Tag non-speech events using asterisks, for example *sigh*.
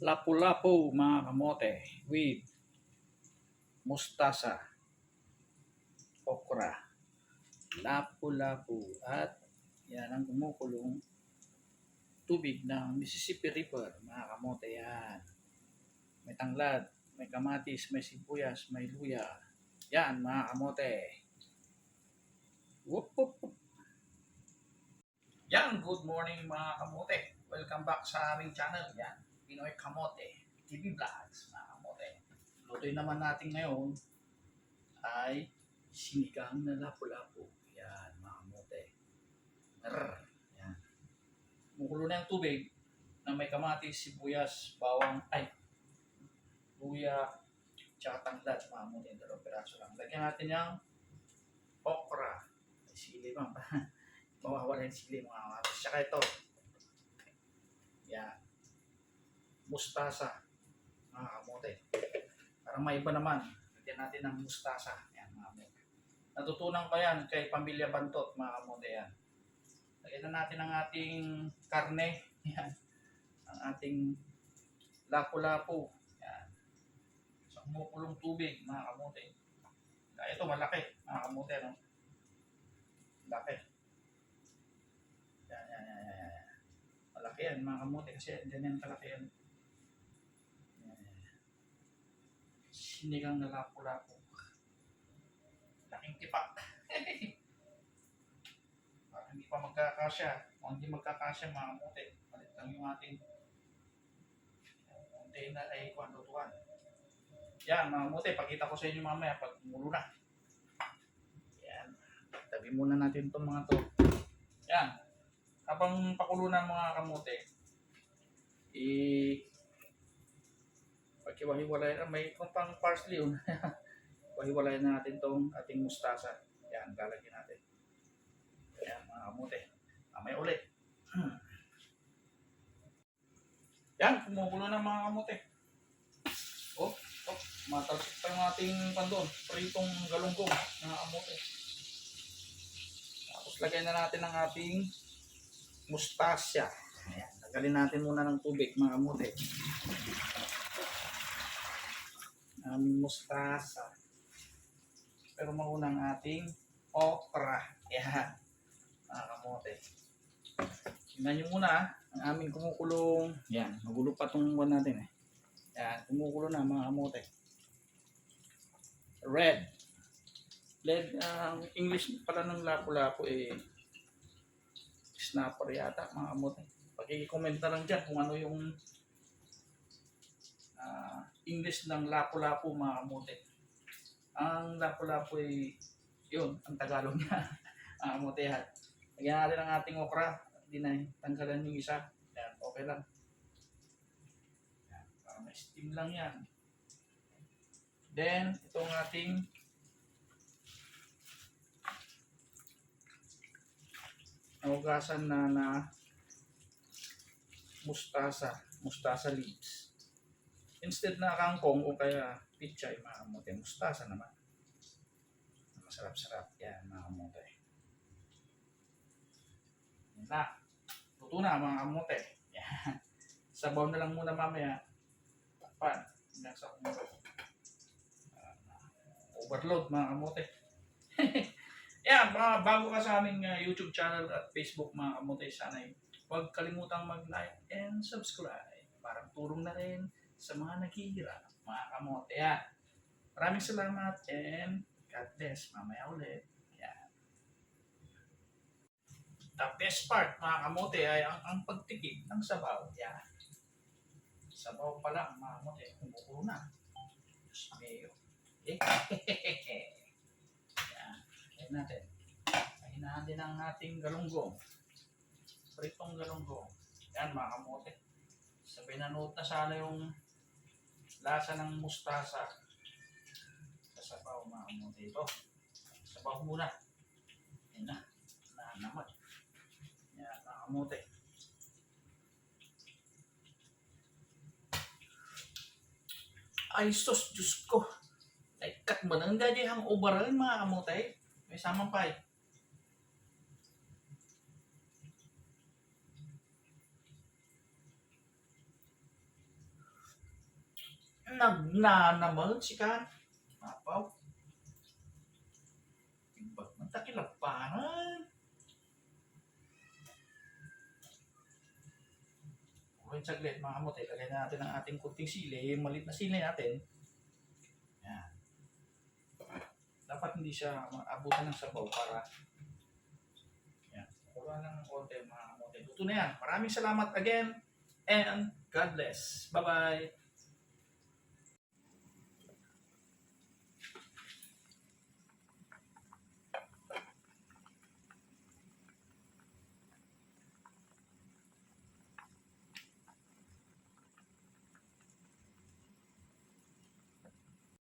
lapu-lapu mga kamote with mustasa, okra, lapu-lapu at yan ang kumukulong tubig ng Mississippi River mga kamote yan. May tanglad, may kamatis, may sibuyas, may luya. Yan mga kamote. Whoop, whoop, whoop. Yan, good morning mga kamote. Welcome back sa aming channel. Yan, Pinoy Kamote TV Vlogs mga kamote. Lutoy naman natin ngayon ay sinigang na lapu-lapu. Yan mga kamote. Rrr. Yan. Kumukulo na yung tubig na may kamatis, sibuyas, bawang, ay, luya, tsaka tanglad mga kamote. Dalawang peraso lang. Lagyan natin yung okra. May sili pa. *laughs* mawawala yung sili mga kamatis. Tsaka ito. Yan. Mustasa. Mga kamote. Para may iba naman. Lagyan natin ng mustasa. Yan mga kamote. Natutunan ko yan kay Pamilya Bantot mga kamote yan. Lagyan na natin ang ating karne. *laughs* Yan. Ang ating lapu-lapu. Yan. Sa kumukulong tubig mga kamote. Kaya ito malaki mga kamote. No? Laki. Yan, yan, yan, yan, yan. Malaki yan, mga kamote, kasi hindi yan kalaki yan. Yan. Sinigang na lapu-lapu. Laking tipak. *laughs* Para hindi pa magkakasya. Kung hindi magkakasya, mga kamote, palit lang yung ating container ay kung lutuan. Yan, mga kamote, pakita ko sa inyo mamaya pag mulo na. Yan. Tabi muna natin itong mga to. Yan habang pakulo ng mga kamote, i pagkiwahiwalay na may kung pang parsley yun. *laughs* Wahiwalay na natin tong ating mustasa. Yan, lalagyan natin. Yan, mga kamote. Mamaya ulit. *clears throat* Yan, kumukulo na mga kamote. Oh, oh, matalsik pa yung ating pandon. Pritong galunggong, mga kamote. Tapos lagyan na natin ang ating mustasya. Ayan. Tagalin natin muna ng tubig, mga kamote. Mustasa. Pero mauna ang ating okra. Ayan. Mga kamote. Tingnan nyo muna ah, ang aming kumukulong. Yan. Magulo pa itong one natin eh. Yan. Kumukulo na mga kamote. Red. Red, ang English pala ng lapu-lapu eh snapper yata mga kamote. Pag-i-comment na lang dyan kung ano yung ah, English ng lapu-lapu mga. Ang lapu-lapu ay yun, ang Tagalog niya. *laughs* mga kamote yan. Lagyan natin ang ating okra. Hindi na tanggalan yung isa. Yan, okay lang. Yan, para steam lang yan. Then, itong ating nahugasan na na mustasa, mustasa leaves. Instead na kangkong o kaya pichay, mga kamote, mustasa naman. Masarap-sarap yan, mga kamote. Yan na. Luto na, mga kamote. Yan. Sabaw na lang muna mamaya. Takpan. Hanggang sa kumulo. Ah, overload, mga kamote. *laughs* Yan, mga bago ka sa aming uh, YouTube channel at Facebook mga kamote, sana huwag kalimutang mag-like and subscribe. Parang tulong na rin sa mga naghihirap, mga kamote. Yan. Maraming salamat and God bless. Mamaya ulit. Yan. The best part, mga kamote, ay ang, ang pagtikip ng sabaw. Yan. Sabaw pa lang, mga kamote. Kumukulo na. Diyos mayo. Eh, Ayan natin. Pahinahan din ang ating galunggong. Pritong galunggong. Yan mga kamote. Sabay na note na sana yung lasa ng mustasa. Sa sabaw mga kamote ito. Sabaw muna. Yan na. Na naman. Yan mga kamote. Ay sus, Diyos ko. Ay, kat mo nang dadi ang overall mga kamote. May samang pa eh. Nagnanamal si Kan. Apaw. Ibag man takilapanan. Okay, saglit mga kamote. Lagay natin ang ating kunting sili. Yung malit na sili natin. Yan. Dapat hindi siya maabutan ng sabaw para yan. Kuha ng konti mga kamote. Luto na yan. Maraming salamat again and God bless. Bye-bye.